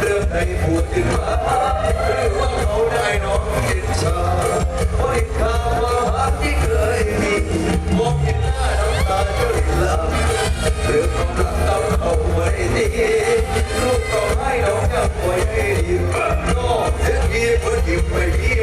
เรื่องใดพูดถึงาหรือว่าเขาได้น้องเห็นชาเพราะเข่าววักที่เคยมีมองเห็นน้าน้ำตาจะริลังเรื่องความรักต้อเอาไว้ดีลูกต้องให้องจำไว้ดีน้องยทีเพื่ยิ้มไปดี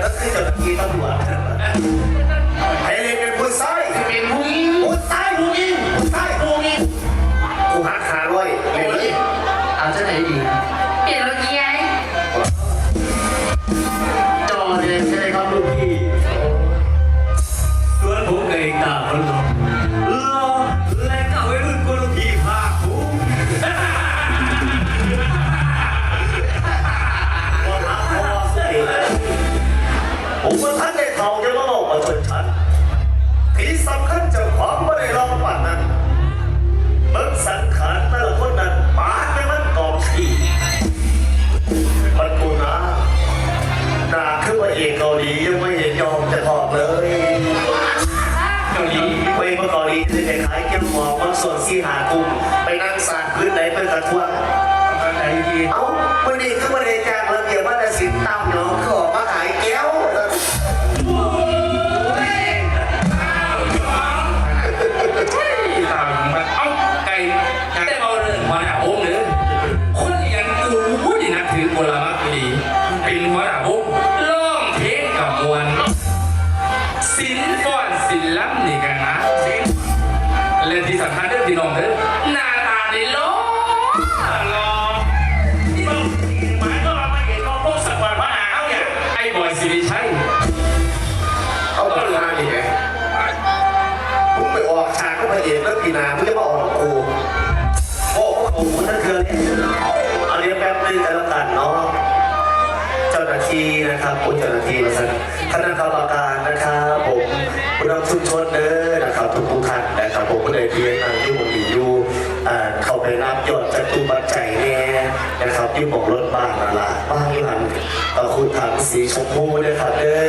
แล้วคือเจ้าหน้าที่ตำรวจไอ้เรียนเป็นผู้ชายเป็นผู้หญิงผู้ชายผู้หญิง พี่น้องเด้อหน้าตาในล้อรอนี่มึงหมายก็มาเห็นน้องพวกสักวันพระอาเนี่ยไอ้บอยสิริชัยเอาต้นมาดิไงมึงไปออกฉากก็มาเอกแล้วปีนามึงจะมาออกกูโอ้โหคุณนั่นคือเอาเรียนแป๊บนึงกันแล้วกันเนาะเจ้าหน้าที่นะครับผู้เจ้าหน้าที่นะครับคณะกรรมการนะครับผม ผู้นำชุมชนเด้อนะครับทุกทุกท่านนะครับผมก็เลยเพียงนางที่ผมอยู่อ่เข้าไปนับยอดจตุปัจจัยแน่นะครับที่บอกรถบ้านนั่นละบ้านหลังเอ่อคุณถังสีชมพูนะครับเด้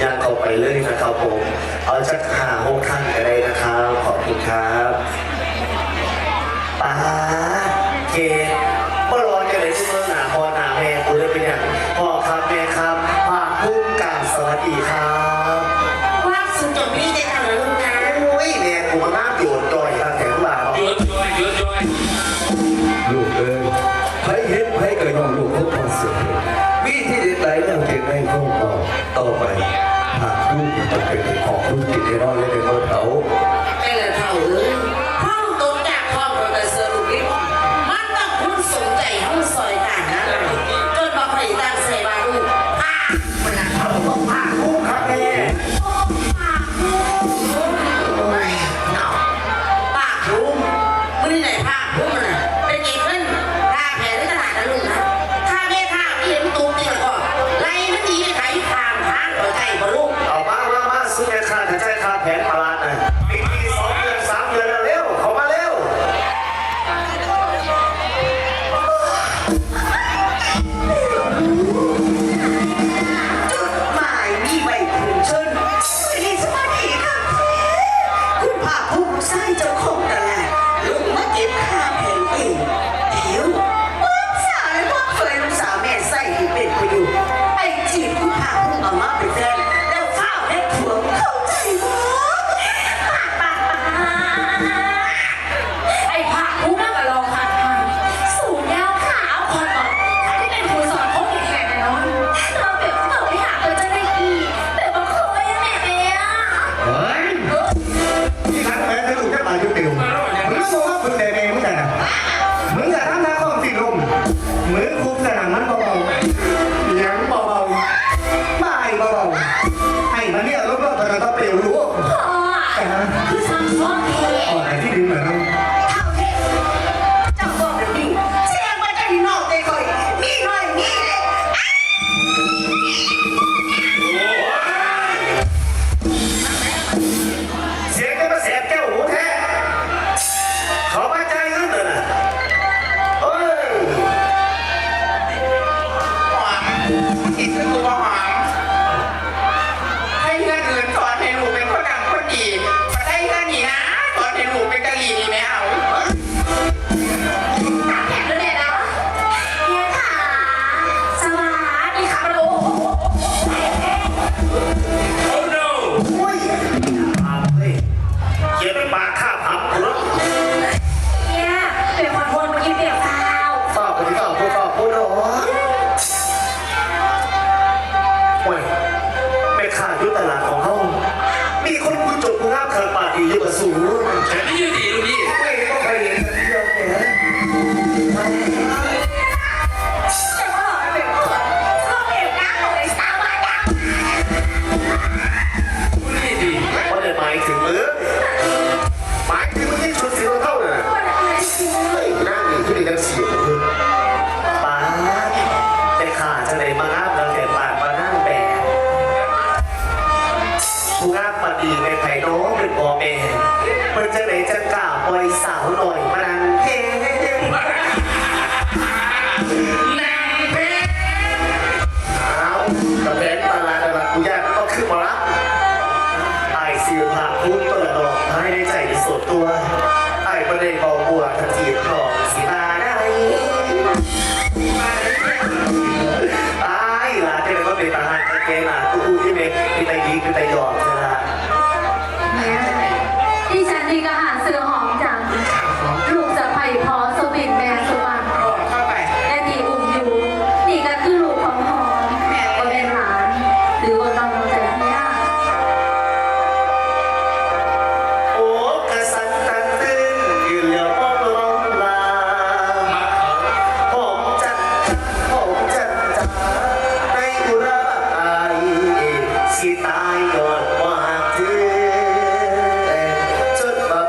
อย่างเข้าไปเลยนะครับผมเอาจักหาหกท่านก็ได้นะครับขอบคุณครับป้าเก หากลูกจะเป็นของธุรกินได้นอนเละได้นอนเขาแม่ละเท่าเลย ibadah